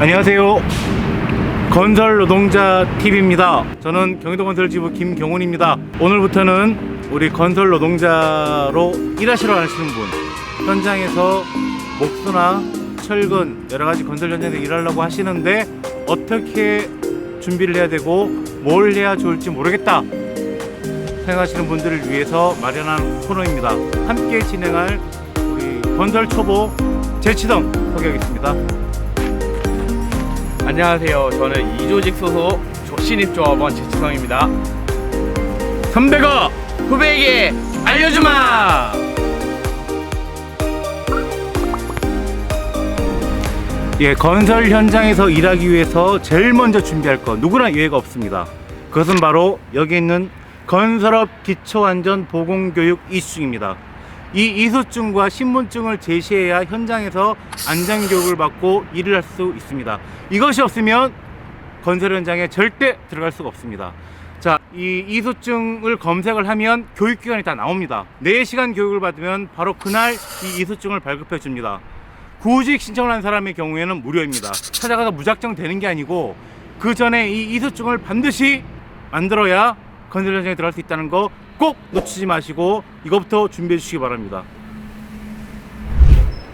안녕하세요. 건설 노동자 TV입니다. 저는 경기도 건설 지부 김경훈입니다. 오늘부터는 우리 건설 노동자로 일하시러 가시는 분, 현장에서 목수나 철근 여러 가지 건설 현장에서 일하려고 하시는데 어떻게 준비를 해야 되고 뭘 해야 좋을지 모르겠다 생각하시는 분들을 위해서 마련한 코너입니다. 함께 진행할 우리 건설 초보 재치동 소개하겠습니다. 안녕하세요. 저는 이조직 소속 조- 신입조합원 재치성입니다. 선배가 후배에게 알려주마! 예, 건설 현장에서 일하기 위해서 제일 먼저 준비할 것 누구나 예외가 없습니다. 그것은 바로 여기 있는 건설업 기초안전 보건교육 이수증입니다. 이 이수증과 신분증을 제시해야 현장에서 안전 교육을 받고 일을 할 수 있습니다. 이것이 없으면 건설 현장에 절대 들어갈 수가 없습니다. 자, 이 이수증을 검색을 하면 교육기관이 다 나옵니다. 4시간 교육을 받으면 바로 그날 이 이수증을 발급해 줍니다. 구직 신청을 한 사람의 경우에는 무료입니다. 찾아가서 무작정 되는 게 아니고 그 전에 이 이수증을 반드시 만들어야 건설 현장에 들어갈 수 있다는 거 꼭 놓치지 마시고 이것부터 준비해 주시기 바랍니다.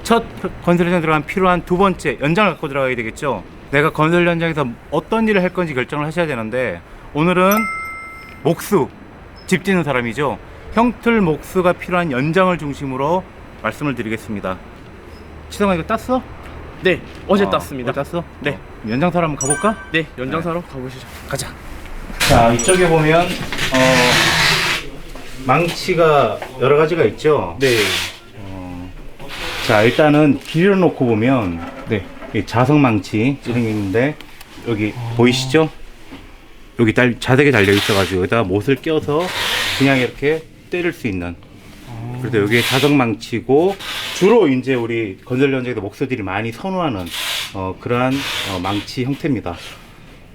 첫 건설 현장 들어간 필요한 두 번째 연장을 갖고 들어가야 되겠죠. 내가 건설 현장에서 어떤 일을 할 건지 결정을 하셔야 되는데 오늘은 목수 집 짓는 사람이죠. 형틀 목수가 필요한 연장을 중심으로 말씀을 드리겠습니다. 치성아 이거 땄어? 네, 어제 어, 땄습니다. 어제 땄어? 네. 어, 연장사로 한번 가볼까? 네, 연장사로 가보시죠. 가자. 자 이쪽에 보면 어, 망치가 여러 가지가 있죠. 네. 어, 자 일단은 길을 놓고 보면 네. 이 자석 망치 있는데 여기 보이시죠? 여기 달, 자석에 달려 있어가지고 여기다가 못을 껴서 그냥 이렇게 때릴 수 있는. 그래서 여기에 자석 망치고 주로 이제 우리 건설 현장에서 목수들이 많이 선호하는 어, 그러한 어, 망치 형태입니다.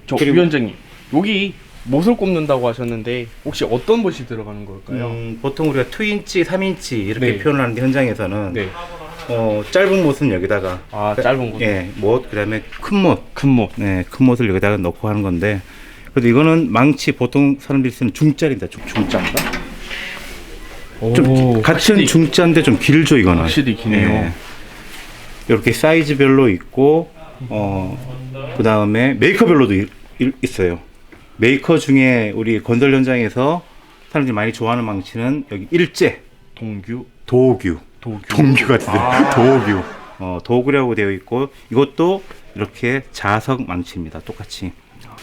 저 그리고- 위원장님, 여기 못을 꼽는다고 하셨는데 혹시 어떤 못이 들어가는 걸까요? 음, 보통 우리가 2인치, 3인치 이렇게 네. 표현을 하는데 현장에서는 네. 어, 짧은 못은 여기다가 아, 짧은 못. 예, 못 그다음에 큰 못, 큰 못. 네, 큰 못을 여기다가 넣고 하는 건데 그래도 이거는 망치 보통 사람들이 쓰는 중짜리입니다. 중, 중짜인가? 좀 같은 확실히, 중짜인데 좀 길죠 이거는. 확실히 기네요. 이렇게 사이즈별로 있고 어 그다음에 메이커별로도 이- 이- 있어요. 메이커 중에 우리 건설 현장에서 사람들이 많이 좋아하는 망치는 여기 일제 동규, 도규 도규. 동규 같은데 아. 도규 어 도구라고 되어 있고 이것도 이렇게 자석 망치입니다. 똑같이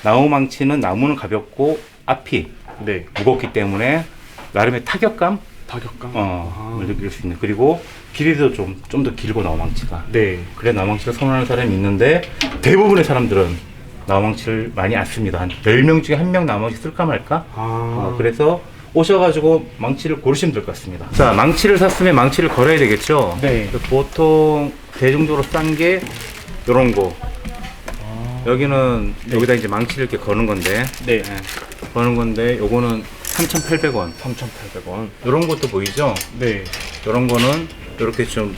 나무 망치는 나무는 가볍고 앞이 네. 무겁기 때문에 나름의 타격감 타격감. 어, 아. 을 느낄 수 있는 그리고 길이도 좀 좀 더 길고 나무 망치가 네. 그래 나무 망치를 선호하는 사람이 있는데 대부분의 사람들은 나무망치를 많이 안 씁니다 한 10명 중에 한 명 나무망치 쓸까 말까 아. 어, 그래서 오셔가지고 망치를 고르시면 될 것 같습니다 자 망치를 샀으면 망치를 걸어야 되겠죠 네. 보통 대중적으로 싼게 요런 거 여기는 여기다 이제 망치를 이렇게 거는 건데 네. 예, 거는 건데 요거는 3,800원 3,800원. 요런 것도 보이죠 네. 이런 거는 이렇게 좀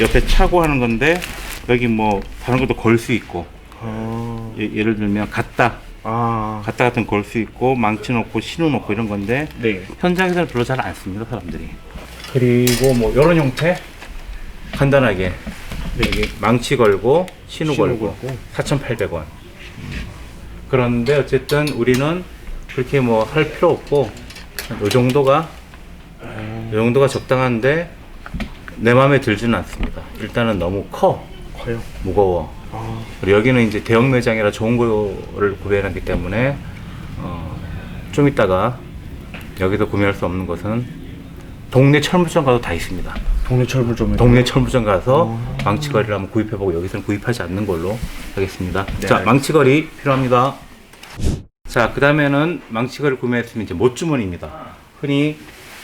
옆에 차고 하는 건데 여기 뭐 다른 것도 걸 수 있고 아. 예, 를 들면 갖다 아. 갖다 같은 거걸수 있고 망치 놓고 신호 놓고 이런 건데 네. 현장에서는 별로 잘 안 씁니다 사람들이 그리고 뭐 이런 형태 간단하게 여기 망치 걸고 신호, 신호 걸고 걸고. 4,800원 그런데 어쨌든 우리는 그렇게 뭐 할 필요 없고 요 정도가 요 정도가 적당한데 내 마음에 들지는 않습니다. 일단은 너무 커 과연. 무거워. 아. 그리고 여기는 이제 대형 매장이라 좋은 거를 구매하기 때문에 어, 좀 이따가 여기서 구매할 수 없는 것은 동네 철물점 가도 다 있습니다. 동네 철물점에. 동네 철물점 가서 어. 망치거리를 한번 구입해보고 여기서는 구입하지 않는 걸로 하겠습니다. 네, 자, 알겠습니다. 망치거리 필요합니다. 자, 그 다음에는 망치거리 구매했으면 이제 못주머니입니다. 흔히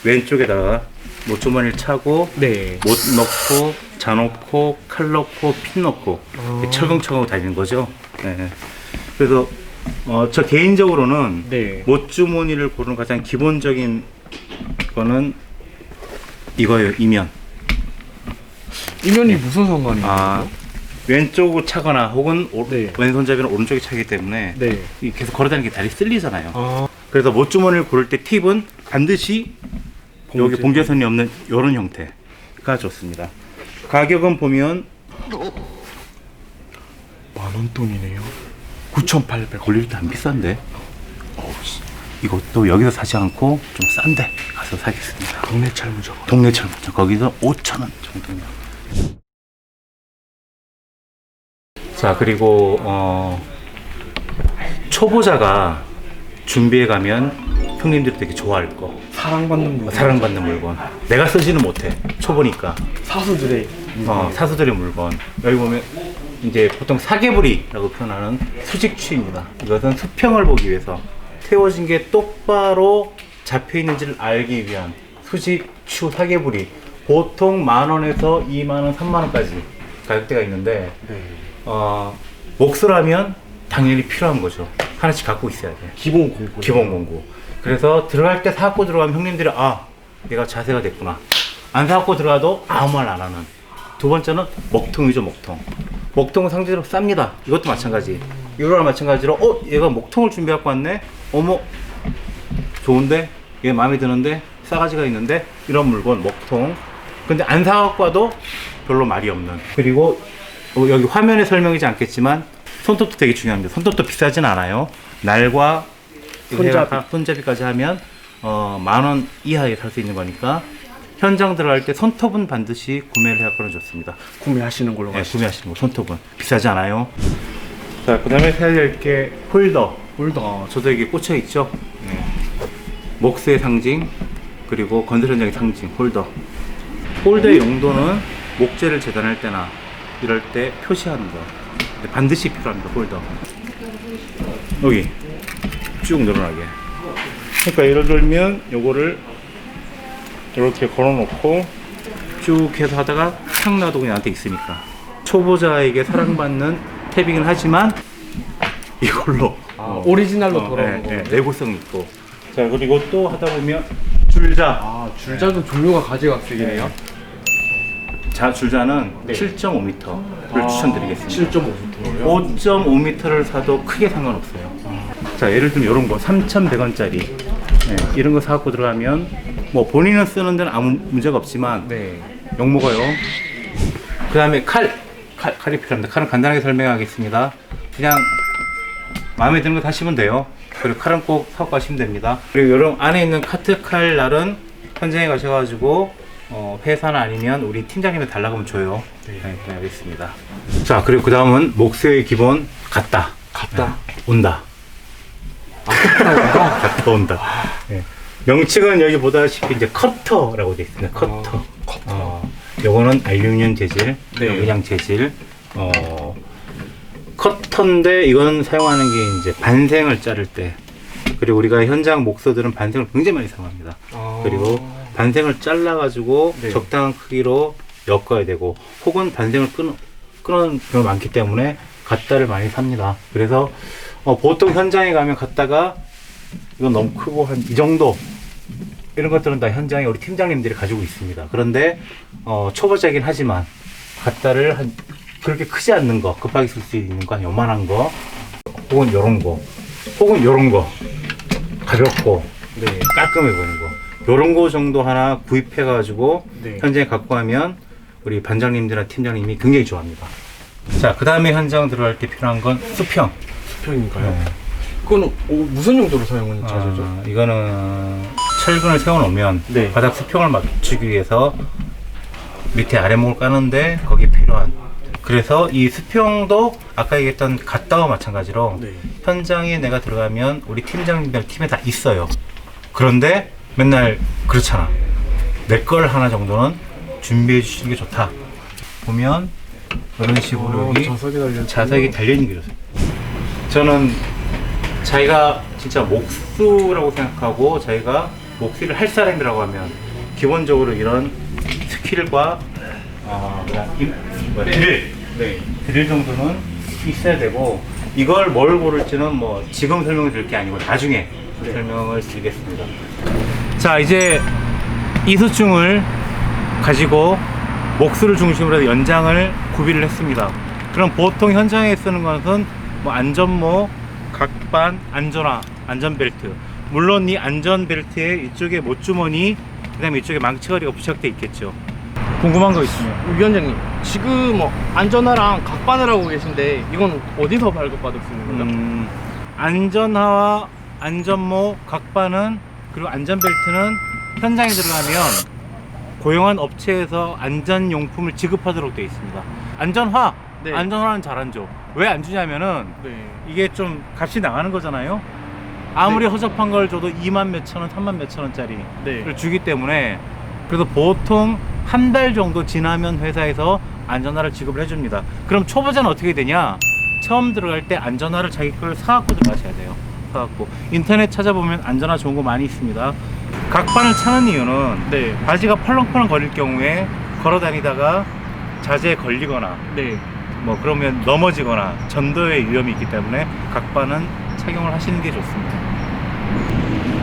왼쪽에다가 못주머니를 차고 네. 못 넣고 자 넣고 칼 넣고 핀 넣고 어. 철컹철컹 다니는 거죠. 네. 그래서 어, 저 개인적으로는 네. 못주머니를 고르는 가장 기본적인 거는 이거예요. 이면. 이면이 무슨 상관이에요? 아 왼쪽으로 차거나 혹은 오- 네. 왼손잡이는 오른쪽에 차기 때문에 네. 이 계속 걸어다니는 게 다리 쓸리잖아요. 아, 그래서 못주머니를 고를 때 팁은 반드시 여기 봉제. 봉제선이 없는 이런 형태가 좋습니다. 가격은 보면 만원 돈이네요. 9,800원. 걸릴 때안 비싼데. 어우, 씨. 이것도 여기서 사지 않고 좀 싼데 가서 사겠습니다. 동네 철무점. 동네 철문점 거기서 5천 원 정도면. 자 그리고 어, 초보자가 준비해 가면 형님들이 되게 좋아할 거. 사랑받는 분. 사랑받는 물건. 내가 쓰지는 못해. 초보니까. 사수들의 어, 사수들의 물건. 여기 보면 이제 보통 사계부리라고 표현하는 수직추입니다. 이것은 수평을 보기 위해서 태워진 게 똑바로 잡혀 있는지를 알기 위한 수직추 사계부리. 보통 만 원에서 2만 원, 3만 원까지 가격대가 있는데 네. 어, 몫을 당연히 필요한 거죠. 하나씩 갖고 있어야 돼. 기본 공부. 기본 공구. 그래서 들어갈 때 사갖고 들어가면 형님들이 아 내가 자세가 됐구나. 안 사갖고 들어가도 아무 말 안 하는. 두 번째는 먹통이죠 먹통. 먹통은 상대적으로 쌉니다. 이것도 마찬가지. 이거랑 마찬가지로 어 얘가 먹통을 준비해 갖고 왔네. 어머 좋은데 얘 마음에 드는데 싸가지가 있는데 이런 물건 먹통. 근데 안 사갖고 와도 별로 말이 없는. 그리고 어, 여기 화면에 설명이지 않겠지만 손톱도 되게 중요합니다. 손톱도 비싸진 않아요. 날과 손잡이. 손잡이. 손잡이까지 하면 어, 만 원 이하에 살 수 있는 거니까 현장 들어갈 때 손톱은 반드시 구매를 해갖고는 좋습니다. 구매하시는 걸로 네, 가시죠. 구매하시는 거 손톱은 비싸지 않아요. 자, 그다음에 사야 될게 홀더. 홀더. 어, 저도 이게 꽂혀 있죠. 네. 목수의 상징 그리고 건설 현장의 상징 홀더. 홀더의 용도는 목재를 재단할 때나 이럴 때 표시하는 거. 반드시 필요합니다. 홀더. 여기 쭉 늘어나게. 그러니까 예를 들면 요거를 이렇게 걸어놓고 쭉 해서 하다가 탁 놔두고 나한테 있으니까 초보자에게 사랑받는 탭이긴 하지만 이걸로 아, 어, 오리지널로 어, 돌아오는 예, 거. 예, 내구성 있고 자 그리고 또 하다 보면 줄자 아, 줄자도 종류가 가지각색이네요. 자 줄자는 네. 7.5m를 아, 추천드리겠습니다 7.5m요. 5.5m를 사도 크게 상관없어요 자 예를 들면 이런 거 3,100원짜리 이런 거 사갖고 들어가면 뭐 본인은 쓰는 데는 아무 문제가 없지만 네. 욕 먹어요. 그 다음에 칼. 칼. 칼이 필요합니다. 칼은 간단하게 설명하겠습니다. 그냥 마음에 드는 거 사시면 돼요. 그리고 칼은 꼭 사고 가시면 됩니다. 그리고 여러분 안에 있는 카트 칼 날은 현장에 가셔가지고 어, 회사나 아니면 우리 팀장님한테 달라고 하면 줘요. 네, 네, 알겠습니다. 자, 그리고 그 다음은 목수의 기본 갔다. 갔다. 온다. 갔다 온다. 네. 명칭은 여기 보다시피 이제 커터라고 되어 있습니다. 커터. 아, 커터. 어, 요거는 알루미늄 재질, 네. 그냥 재질. 어, 커터인데 이건 사용하는 게 이제 반생을 자를 때. 그리고 우리가 현장 목소들은 반생을 굉장히 많이 사용합니다. 아. 그리고 반생을 잘라가지고 네. 적당한 크기로 엮어야 되고, 혹은 반생을 끊, 끊는 경우가 많기 때문에 갖다를 많이 삽니다. 그래서 어, 보통 현장에 가면 갖다가 이건 너무 크고 한 이 정도 이런 것들은 다 현장에 우리 팀장님들이 가지고 있습니다. 그런데 어, 초보자긴 하지만 갖다를 한 그렇게 크지 않는 거 급하게 쓸 수 있는 거 한 요만한 거 혹은 요런 거 혹은 요런 거 가볍고 네. 깔끔해 보이는 거 요런 거 정도 하나 구입해 가지고 네. 현장에 갖고 가면 우리 반장님들이나 팀장님이 굉장히 좋아합니다. 자, 그 다음에 현장 들어갈 때 필요한 건 수평. 수평인가요? 네. 그거는 어, 무슨 용도로 사용하는 자재죠? 아, 이거는 철근을 세워놓으면 네. 바닥 수평을 맞추기 위해서 밑에 아래목을 까는데 거기 필요한 그래서 이 수평도 아까 얘기했던 갓다와 마찬가지로 네. 현장에 내가 들어가면 우리 팀장님들 팀에 다 있어요 그런데 맨날 그렇잖아 내 걸 하나 정도는 준비해 주시는 게 좋다 보면 이런 식으로 어, 여기 자석이 달려. 자석이 달려있는 게 좋습니다. 저는 자기가 진짜 목수라고 생각하고 자기가 목수를 할 사람이라고 하면 기본적으로 이런 스킬과 뭐야, 드릴, 네, 드릴 정도는 있어야 되고 이걸 뭘 고를지는 뭐 지금 설명을 드릴 게 아니고 나중에 설명을 드리겠습니다. 자 이제 이수증을 가지고 목수를 중심으로 해서 연장을 구비를 했습니다. 그럼 보통 현장에 쓰는 것은 뭐 안전모, 각반, 안전화, 안전벨트. 물론 이 안전벨트에 이쪽에 못주머니, 그 다음에 이쪽에 망치가리가 부착돼 있겠죠. 궁금한 거 있으면. 위원장님 지금 뭐 안전화랑 각반을 하고 계신데 이건 어디서 발급받을 수 있는 거죠? 음, 안전화와 안전모, 각반은 그리고 안전벨트는 현장에 들어가면 고용한 업체에서 안전용품을 지급하도록 되어 있습니다. 안전화, 네. 안전화는 잘 안 줘. 왜 안 주냐면은 네. 이게 좀 값이 나가는 거잖아요. 아무리 네. 허접한 걸 줘도 2만 몇천 원, 3만 몇천 원짜리를 네. 주기 때문에 그래서 보통 한 달 정도 지나면 회사에서 안전화를 지급을 해줍니다. 그럼 초보자는 어떻게 되냐? 처음 들어갈 때 안전화를 자기 걸 사갖고 들어가셔야 돼요. 사갖고 인터넷 찾아보면 안전화 좋은 거 많이 있습니다. 각반을 차는 이유는 네. 바지가 펄렁펄렁 거릴 경우에 걸어 다니다가 자재에 걸리거나 네. 뭐 그러면 넘어지거나 전도의 위험이 있기 때문에 각반은 착용을 하시는 게 좋습니다.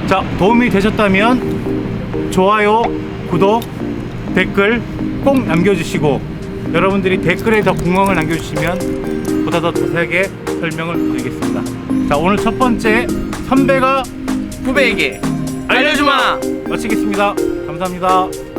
자, 도움이 되셨다면 좋아요, 구독, 댓글 꼭 남겨주시고 여러분들이 댓글에 더 궁금을 남겨주시면 보다 더 자세하게 설명을 드리겠습니다. 자, 오늘 첫 번째 선배가 후배에게 알려주마! 마치겠습니다. 감사합니다.